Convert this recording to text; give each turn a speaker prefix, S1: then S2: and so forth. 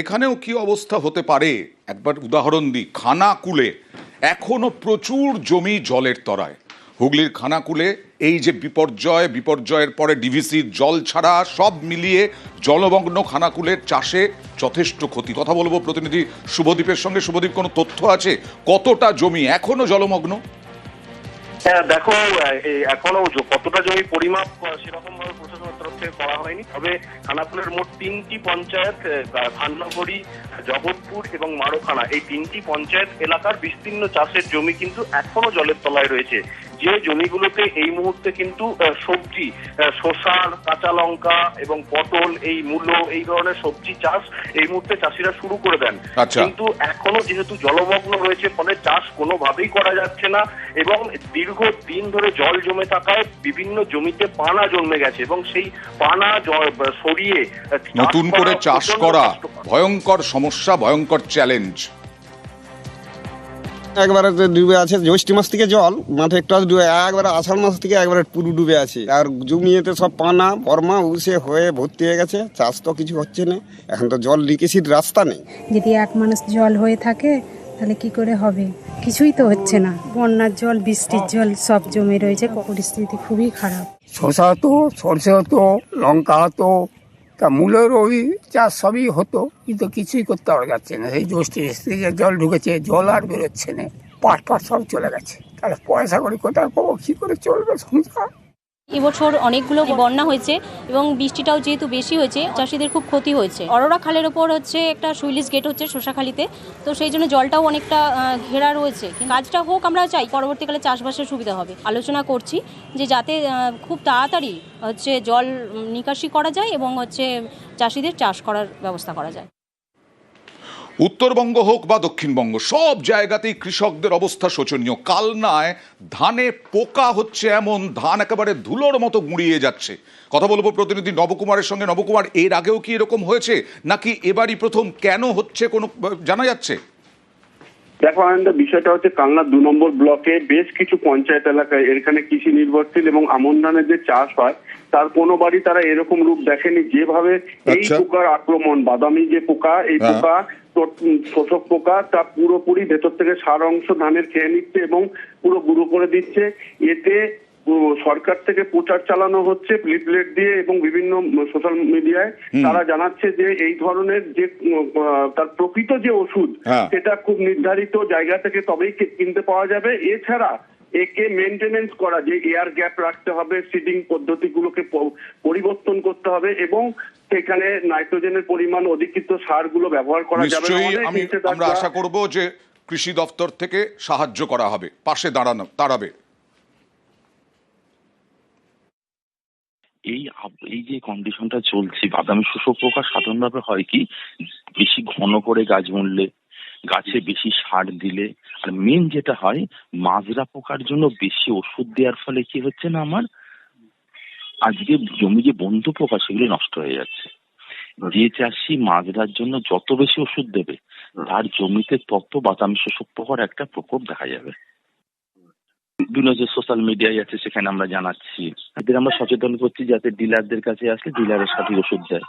S1: এখানেও কি অবস্থা হতে পারে? একবার উদাহরণ দিই, খানাকুলে এখনও প্রচুর জমি জলের তরায়। হুগলির খানাকুলে এই যে বিপর্যয়, বিপর্যয়ের পরে ডিভিসির জল ছাড়া সব মিলিয়ে জলমগ্ন খানাকুলের চাষে যথেষ্ট ক্ষতি। কথা বলব প্রতিনিধি শুভদীপের সঙ্গে। শুভদীপ, কোনো তথ্য আছে? কতটা জমি এখনও জলমগ্ন?
S2: হ্যাঁ দেখো এখনও কতটা জমি পরিমাপ সেরকম ভাবে প্রশাসনের থেকে করা হয়নি। তবে খানাপুরের মোট তিনটি পঞ্চায়েত খান্নাগড়ি, জগৎপুর এবং মারোখানা, এই তিনটি পঞ্চায়েত এলাকার বিস্তীর্ণ চাষের জমি কিন্তু এখনও জলের তলায় রয়েছে। যে জমিগুলোতে এই মুহূর্তে কিন্তু সবজি শসা কাঁচা লঙ্কা এবং পটল এই মূলো এই ধরনের সবজি চাষ এই মুহূর্তে চাষিরা শুরু করে দেন।
S1: আচ্ছা।
S2: কিন্তু এখনও যেহেতু জলমগ্ন রয়েছে ফলে চাষ কোনোভাবেই করা যাচ্ছে না এবং দীর্ঘ দিন ধরে জল জমে থাকায় বিভিন্ন জমিতে পানা জন্মে গেছে এবং সেই পানা সরিয়ে
S1: নতুন করে চাষ করা ভয়ঙ্কর সমস্যা ভয়ঙ্কর চ্যালেঞ্জ
S3: একবারে তো ডুবে আছে জ্যৈষ্ঠ মাস থেকে জল মাঠে একটু ডুবে একবারে আষাঢ় মাস থেকে একবারে পুরো ডুবে আছে। আর জমিয়েতে সব পানা বর্মা উসে হয়ে ভর্তি হয়ে গেছে চাষ তো কিছু হচ্ছে না। এখন তো জল লিকেছির রাস্তা নেই।
S4: যদি এক মানুষ জল হয়ে থাকে তাহলে কি করে হবে? কিছুই তো হচ্ছে না। বন্যার জল বৃষ্টির জল সব জমে রয়েছে পরিস্থিতি খুবই খারাপ।
S5: শসা হতো সর্ষে হতো লঙ্কা হতো তা মূলের ওই চাষ সবই হতো, কিন্তু কিছুই করতে পারা যাচ্ছে না। সেই জ্যৈষ্ঠী থেকে জল ঢুকেছে, জল আর বেরোচ্ছে না। পাট পাট সব চলে গেছে। তাহলে পয়সা করে কোথায় পাবো? কী করে চলবে সংসার?
S6: এবছর অনেকগুলো বন্যা হয়েছে এবং বৃষ্টিটাও যেহেতু বেশি হয়েছে, চাষিদের খুব ক্ষতি হয়েছে। অরোরা খালের ওপর হচ্ছে একটা সুইলিশ গেট হচ্ছে শোষাখালিতে, তো সেই জন্য জলটাও অনেকটা ঘেরা রয়েছে। কাজটা হোক আমরা চাই, পরবর্তীকালে চাষবাসের সুবিধা হবে। আলোচনা করছি যে যাতে খুব তাড়াতাড়ি হচ্ছে জল নিকাশি করা যায় এবং হচ্ছে চাষিদের চাষ করার ব্যবস্থা করা যায়।
S1: উত্তরবঙ্গ হোক বা দক্ষিণবঙ্গ সব জায়গাতেই কৃষকদের অবস্থা শোচনীয়। কালনায় ধানে পোকা হচ্ছে এমন ধান একেবারে ধুলোর মতো গুঁড়িয়ে যাচ্ছে। কথা বলব প্রতিনিধি নবকুমারের সঙ্গে। নবকুমার এর আগেও কি এরকম হয়েছে? নাকি এবারই প্রথম কেন হচ্ছে কোনো জানা যাচ্ছে?
S7: দেখো আনন্দ বিষয়টা হচ্ছে কালনা দু নম্বর ব্লকে বেশ কিছু পঞ্চায়েত এলাকায় এখানে কৃষি নির্ভরশীল এবং আমন ধানের যে চাষ হয় তার কোনো বাড়ি তারা এরকম রূপ দেখেনি। যেভাবে এই
S1: আচ্ছা।
S7: পোকার আক্রমণ বাদামি যে পোকা এই
S1: হ্যাঁ।
S7: পোকা শোষক পোকা তা পুরোপুরি ভেতর থেকে সার অংশ ধানের খেয়ে নিচ্ছে এবং পুরো গুঁড়ো করে দিচ্ছে। এতে সরকার থেকে প্রচার চালানো হচ্ছে লিফলেট দিয়ে এবং বিভিন্ন সোশ্যাল মিডিয়ায়। তারা জানাচ্ছে যে এই ধরনের যে তার প্রকৃত যে ওষুধ
S1: হ্যাঁ।
S7: সেটা খুব নির্ধারিত জায়গা থেকে তবেই কিনতে পাওয়া যাবে। এছাড়া একে মেনটেনেন্স করা যে এয়ার গ্যাপ রাখতে হবে সিডিং পদ্ধতিগুলোকে পরিবর্তন করতে হবে এবং সেখানে নাইট্রোজেনের পরিমাণ অধিকৃত সারগুলো ব্যবহার করা যাবে
S1: আমি আমরা আশা করব যে কৃষি দপ্তর থেকে সাহায্য করা হবে পাশে দাঁড়ানো দাঁড়াবে।
S8: এই এই যে কন্ডিশনটা চলছে বাদামি শোষক পোকা সাধারণভাবে হয় কি বেশি ঘন করে গাছ মরলে গাছে বেশি সার দিলে। আর মেন যেটা হয়, মাজরা পোকার জন্য বেশি ওষুধ দেওয়ার ফলে কি হচ্ছে না আমার? আজকে জমি যে বন্ধু পোকা, সেগুলো নষ্ট হয়ে যাচ্ছে। যে চাষি মাজরার জন্য যত বেশি ওষুধ দেবে, তার জমিতে তত শোষক পোকার একটা প্রকোপ দেখা যাবে। বিভিন্ন যে সোশ্যাল মিডিয়ায় আছে, সেখানে আমরা জানাচ্ছি। এদের আমরা সচেতন করছি যাতে ডিলারদের কাছে আসলে ডিলারের সাথে ওষুধ দেয়।